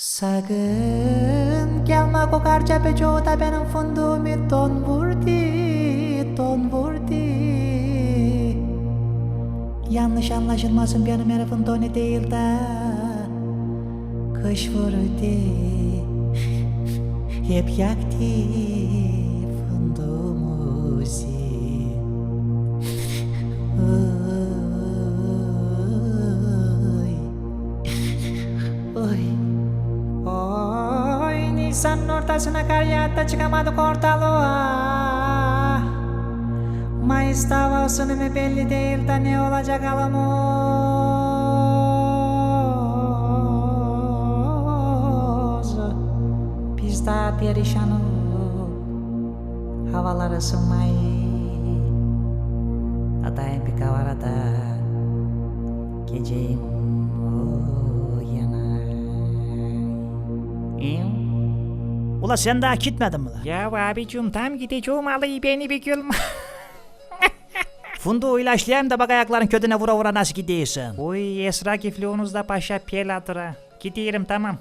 Sakın gelme kokarca becoğda benim fındığımı don vurdu, don vurdu. Yanlış anlaşılmasın benim herifin donu değil de kış vurdu. Hep yaktı fındığımızı. Oy. Oy. Oy Nisan'ın ortasına kar yağdı çıkamadık ortalığa. Mayıs davasını mı belli değil de ne olacak alamaz Biz daha perişanız. Havalar ısınmayı Adayım bir kavarada Geceyim Ula sen daha gitmedin mi lan? Ya abicim tam gideceğim alayı beni bir gülme. Fundu ilaçlayayım da bak ayakların kötüne vura vura nasıl gidiyorsun. Uy Esra kifliğinizde paşa peladıra. Gidiyorum tamam.